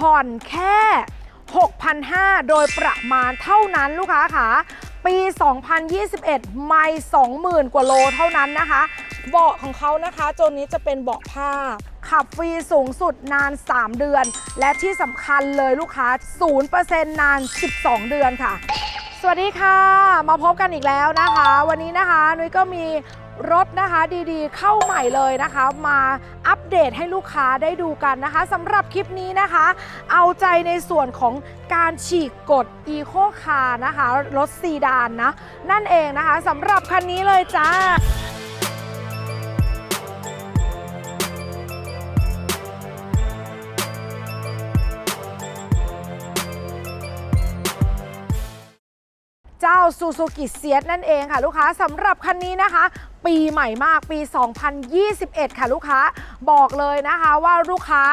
ผ่อนแค่ 6,500 โดยประมาณเท่านั้นลูกค้าค่ะ ปี 2021 ไม่ 20,000 กว่าโลเท่านั้นนะคะ เบาะของเขานะคะโจนนี้จะเป็นเบาะผ้า ขับฟรีสูงสุดนาน 3 เดือน และที่สำคัญเลยลูกค้า 0%นาน 12 เดือนค่ะ สวัสดีค่ะ มาพบกันอีกแล้วนะคะ วันนี้นะคะนุ้ยก็มีรถนะคะดีๆ เข้าใหม่เลยนะคะ มาอัปเดตให้ลูกค้าได้ดูกันนะคะสำหรับคลิปนี้นะคะ เอาใจในส่วนของการฉีกกฎอีโคคาร์นะคะ รถซีดานนะ นั่นเองนะคะสำหรับคันนี้เลยจ้า เจ้า Suzuki s i e t นั่นเองค่ะ ลูกค้าสำหรับคันนี้นะคะ ปีใหม่มากปี 2021 ค่ะลูกค้าบอกเลยนะคะว่าลูกค้า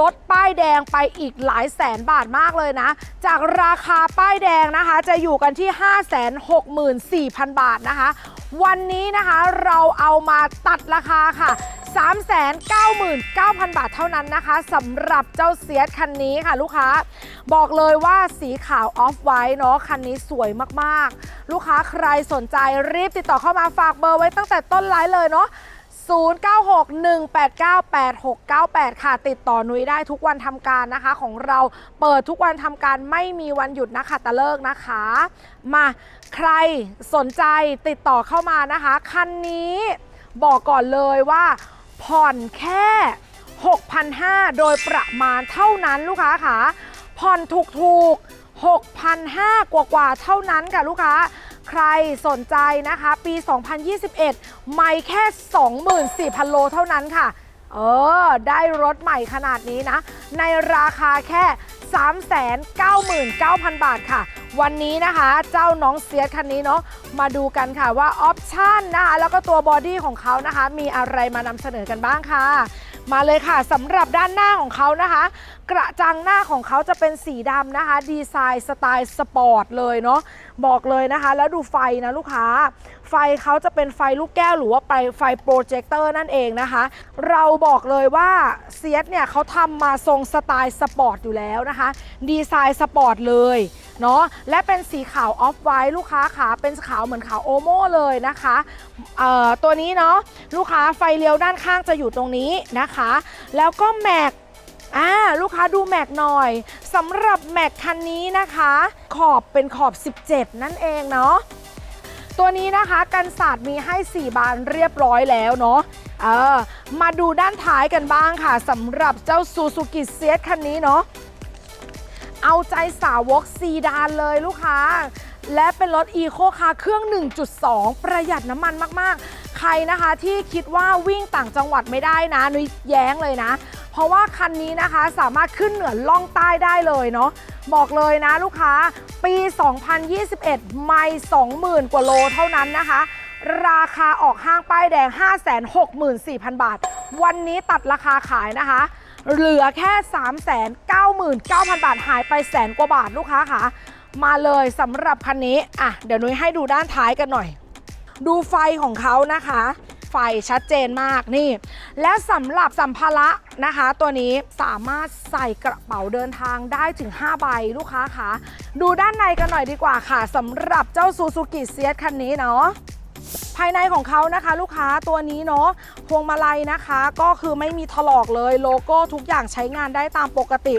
ลดป้ายแดงไปอีกหลายแสนบาทมากเลยนะ จากราคาป้ายแดงนะคะ จะอยู่กันที่ 564,000 บาทนะคะ วันนี้นะคะเราเอามาตัดราคาค่ะ 399,000 บาทเท่านั้นนะคะสำหรับเจ้าเซียสคันนี้ค่ะลูกค้า บอกเลยว่าสีขาวออฟไวท์เนาะคันนี้สวยมากๆ ลูกค้าใครสนใจรีบติดต่อเข้ามาฝากเบอร์ไว้ตั้งแต่ต้นไลฟ์เลยเนาะ0961898698 ค่ะ ติดต่อนุ้ยได้ทุกวันทำการนะคะ ของเราเปิดทุกวันทำการไม่มีวันหยุดนะคะตะเลิกนะคะ มาใครสนใจติดต่อเข้ามานะคะ คันนี้บอกก่อนเลยว่า ผ่อนแค่ 6,500 โดยประมาณเท่านั้นลูกค้าค่ะผ่อนถูกๆ6,500 กว่าๆเท่านั้นค่ะลูกค้า ใครสนใจนะคะ ปี 2021 ไม่แค่ 24,000 โลเท่านั้นค่ะ เออ ได้รถใหม่ขนาดนี้นะ ในราคาแค่ 399,000 บาทค่ะ วันนี้นะคะเจ้าน้องเซียสคันนี้เนาะมาดูกันค่ะว่าออปชั่นนะคะแล้วก็ตัวบอดี้ของเขานะคะ มีอะไรมานำเสนอกันบ้างค่ะ มาเลยค่ะสำหรับด้านหน้าของเขานะคะ กระจังหน้าของเขาจะเป็นสีดำนะคะ ดีไซน์สไตล์สปอร์ตเลยเนาะบอกเลยนะคะ แล้วดูไฟนะลูกค้า ไฟเขาจะเป็นไฟลูกแก้วหรือว่าไฟไฟโปรเจคเตอร์นั่นเองนะคะ เราบอกเลยว่าเซียสเนี่ยเขาทำมาทรงสไตล์สปอร์ตอยู่แล้วนะคะ ดีไซน์สปอร์ตเลยเนาะและเป็นสีขาวออฟไวท์ลูกค้าขาเป็นขาวเหมือนขาวโอโม่เลยนะคะเอ่อตัวนี้เนาะลูกค้าไฟเลี้ยวด้านข้างจะอยู่ตรงนี้นะคะ แล้วก็แม็ก อ่าลูกค้าดูแม็กหน่อยสำหรับแม็กคันนี้นะคะ ขอบเป็นขอบ 17 นั่นเองเนาะตัวนี้นะคะกันศาสตร์มีให้ 4 บานเรียบร้อยแล้วเนาะเออมาดูด้านท้ายกันบ้างค่ะสำหรับเจ้าซูซูกิเซียคันนี้เนาะเอาใจสาวกซีดานเลยลูกค้า และเป็นรถอีโคคาร์เครื่อง 1.2 ประหยัดน้ำมันมากๆ ใครนะคะที่คิดว่าวิ่งต่างจังหวัดไม่ได้นะนุ้ยแย้งเลยนะ เพราะว่าคันนี้นะคะสามารถขึ้นเหนือล่องใต้ได้เลยเนาะบอกเลยนะลูกค้าปี 2021 ไม่ 20,000 กว่าโลเท่านั้นนะคะ ราคาออกห้างป้ายแดง 564,000 บาท วันนี้ตัดราคาขายนะคะ เหลือแค่ 399,000 บาทหายไปแสนกว่าบาทลูกค้าค่ะ มาเลยสำหรับคันนี้ อะ เดี๋ยวนุ้ยให้ดูด้านท้ายกันหน่อย ดูไฟของเขานะคะ ฟชัดเจนมากนี่ และสำหรับสัมภาระนะคะ ตัวนี้สามารถใส่กระเป๋าเดินทางได้ถึง 5 ใบลูกค้าคะดูด้านในกันหน่อยดีกว่าค่ะสำหรับเจ้าซูซูกิเซียคันนี้เนาะภายในของเขานะคะ ลูกค้าตัวนี้เนาะพวงมาลัยนะคะ ก็คือไม่มีถลอกเลยโลโก้ทุกอย่างใช้งานได้ตามปกติ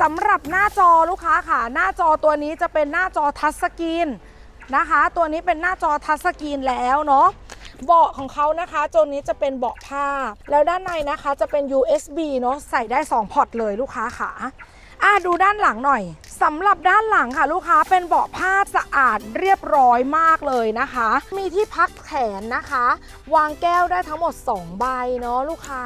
สำหรับหน้าจอลูกค้าค่ะ หน้าจอตัวนี้จะเป็นหน้าจอทัชสกรีนนะคะ ตัวนี้เป็นหน้าจอทัชสกรีนแล้วเนาะ เบาะของเขานะคะโจนนี้จะเป็นเบาะผ้า แล้วด้านในนะคะจะเป็น USB เนาะใส่ได้ 2 พอร์ตเลยลูกค้าขาอะดูด้านหลังหน่อยสำหรับด้านหลังค่ะ ลูกค้าเป็นเบาะผ้าสะอาดเรียบร้อยมากเลยนะคะ มีที่พักแขนนะคะ วางแก้วได้ทั้งหมด 2 ใบเนาะลูกค้า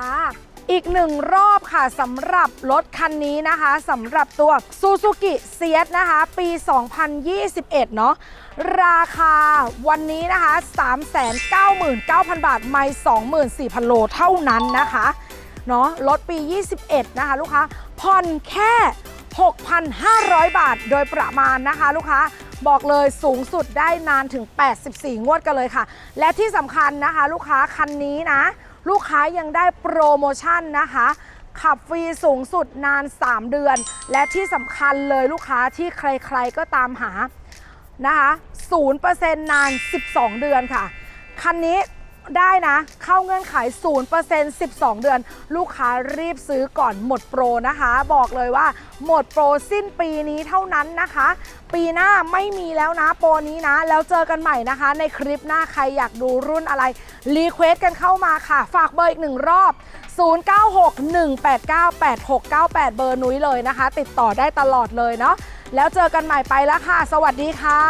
อีกหนึ่งรอบค่ะสำหรับรถคันนี้นะคะสำหรับตัว Suzuki s i e t นะคะ ปี 2021 เนาะราคาวันนี้นะคะ 399,000 บาท ไม่ 24,000 โลเท่านั้นนะคะเนาะรถปี 21 นะคะลูกค้าผ่อนแค่ 6,500 บาทโดยประมาณนะคะลูกค้าบอกเลยสูงสุดได้นานถึง 84 งวดกันเลยค่ะ และที่สำคัญนะคะ ลูกค้าคันนี้นะ ลูกค้ายังได้โปรโมชั่นนะคะขับฟรีสูงสุดนาน 3 เดือน และที่สำคัญเลยลูกค้าที่ใครๆก็ตามหานะคะ0%นาน 12 เดือนค่ะ คันนี้ ได้นะ เข้าเงื่อนไข 0% 12 เดือน ลูกค้ารีบซื้อก่อนหมดโปรนะคะ บอกเลยว่าหมดโปรสิ้นปีนี้เท่านั้นนะคะ ปีหน้าไม่มีแล้วนะโปรนี้นะ แล้วเจอกันใหม่นะคะ ในคลิปหน้าใครอยากดูรุ่นอะไร รีเควสกันเข้ามาค่ะ ฝากเบอร์อีกหนึ่งรอบ 0961898698 เบอร์นุ้ยเลยนะคะ ติดต่อได้ตลอดเลยเนาะแล้วเจอกันใหม่ไปแล้วค่ะ สวัสดีค่ะ